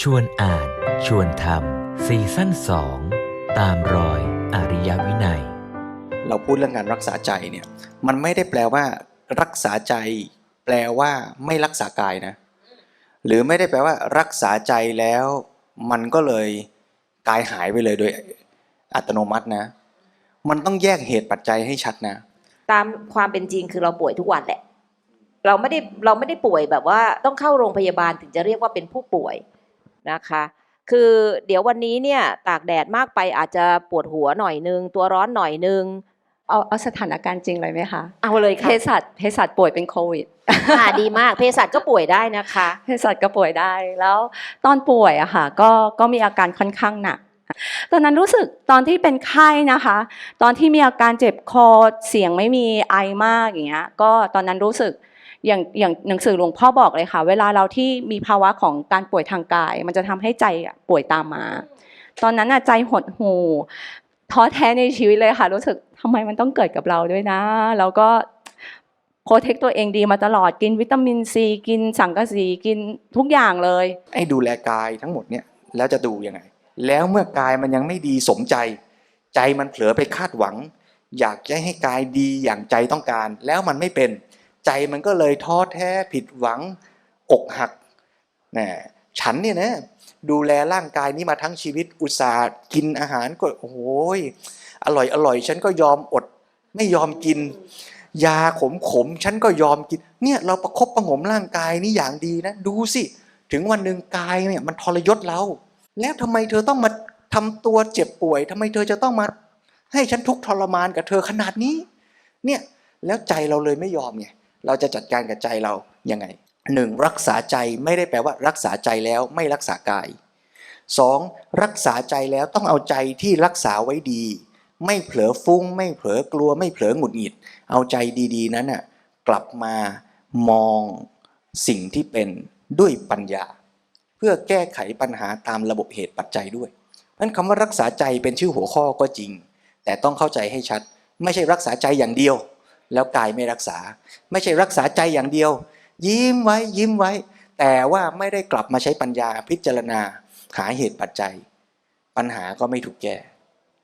ชวนอ่าน ชวนทำซีซั่นสองตามรอยอริยวินัย เราพูดเรื่องการรักษาใจเนี่ยมันไม่ได้แปลว่ารักษาใจ แปลว่าไม่รักษากายนะ หรือไม่ได้แปลว่า รักษาใจแล้ว มันก็เลยกายหายไปเลยโดยอัตโนมัตินะ มันต้องแยกเหตุปัจจัยให้ชัดนะ ตามความเป็นจริงคือเราป่วยทุกวันแหละ เราไม่ได้เราไม่ได้ป่วยแบบว่าต้องเข้าโรงพยาบาลถึงจะเรียกว่าเป็นผู้ป่วย นะคะ คือเดี๋ยววันนี้เนี่ยตากแดดมากไปอาจจะปวดหัวหน่อยนึง ตัวร้อนหน่อยนึง เอาเอาสถานการณ์จริงเลยไหมคะ เอาเลยเภค่ะสัชเภสัชป่วยเป็นโควิดค่ะดีมากเภสัชก็ป่วยได้นะคะเภสัชก็ป่วยได้แล้วตอนป่วยอะค่ะก็ก็มีอาการค่อนข้างหนักตอนนั้นรู้สึกตอนที่เป็นไข้นะคะ ตอนที่มีอาการเจ็บคอเสียงไม่มีไอมากอย่างเงี้ยก็ตอนนั้นรู้สึก อย่างอย่างหนังสือหลวงพ่อบอกเลยค่ะ เวลาเราที่มีภาวะของการป่วยทางกาย มันจะทำให้ใจป่วยตามมา ตอนนั้นอะใจหดหูท้อแท้ในชีวิตเลยค่ะ รู้สึกทำไมมันต้องเกิดกับเราด้วยนะ แล้วก็โปรเทคตัวเองดีมาตลอดกินวิตามินซีกินสังกะสีกินทุกอย่างเลยไอ้ดูแลกายทั้งหมดเนี่ยแล้วจะดูยังไง แล้วเมื่อกายมันยังไม่ดีสมใจ ใจมันเผลอไปคาดหวัง อยากจะให้กายดีอย่างใจต้องการ แล้วมันไม่เป็น ใจมันก็เลยท้อแท้ผิดหวังอกหักนะฉันเนี่ยนะดูแลร่างกายนี้มาทั้งชีวิตอุตส่าห์กินอาหารก็โอ้ยอร่อยอร่อย ฉันก็ยอมอด ไม่ยอมกิน ยาขมขมฉันก็ยอมกิน เนี่ยเราประคบประงมร่างกายนี่อย่างดีนะ ดูสิ ถึงวันหนึ่งกายเนี่ยมันทรยศเรา แล้วทำไมเธอต้องมาทำตัวเจ็บป่วยทำไมเธอจะต้องมา ให้ฉันทุกข์ทรมานกับเธอขนาดนี้ เนี่ยแล้วใจเราเลยไม่ยอมไง เราจะจัดการกับใจเรายังไงหนึ่งรักษาใจไม่ได้แปลว่ารักษาใจแล้วไม่รักษากายสองรักษาใจแล้วต้องเอาใจที่รักษาไว้ดี ไม่เผลอฟุ้ง ไม่เผลอกลัว ไม่เผลอหงุดหงิด เอาใจดีๆ นั้นน่ะกลับมามองสิ่งที่เป็นด้วยปัญญา เพื่อแก้ไขปัญหาตามระบบเหตุปัจจัยด้วยเพราะฉะนั้นคำว่ารักษาใจเป็นชื่อหัวข้อก็จริง แต่ต้องเข้าใจให้ชัด ไม่ใช่รักษาใจอย่างเดียว แล้วกายไม่รักษา ไม่ใช่รักษาใจอย่างเดียว ยิ้มไว้ยิ้มไว้ แต่ว่าไม่ได้กลับมาใช้ปัญญาพิจารณา หาเหตุปัจจัย ปัญหาก็ไม่ถูกแก้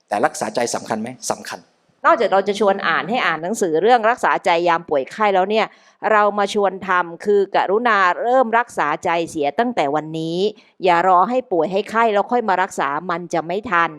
แต่รักษาใจสำคัญไหมสำคัญ นอกจากเราจะชวนอ่านให้อ่านหนังสือเรื่องรักษาใจยามป่วยไข้แล้วเนี่ยเรามาชวนทำคือกรุณาเริ่มรักษาใจเสียตั้งแต่วันนี้ อย่ารอให้ป่วยให้ไข้แล้วค่อยมารักษามันจะไม่ทัน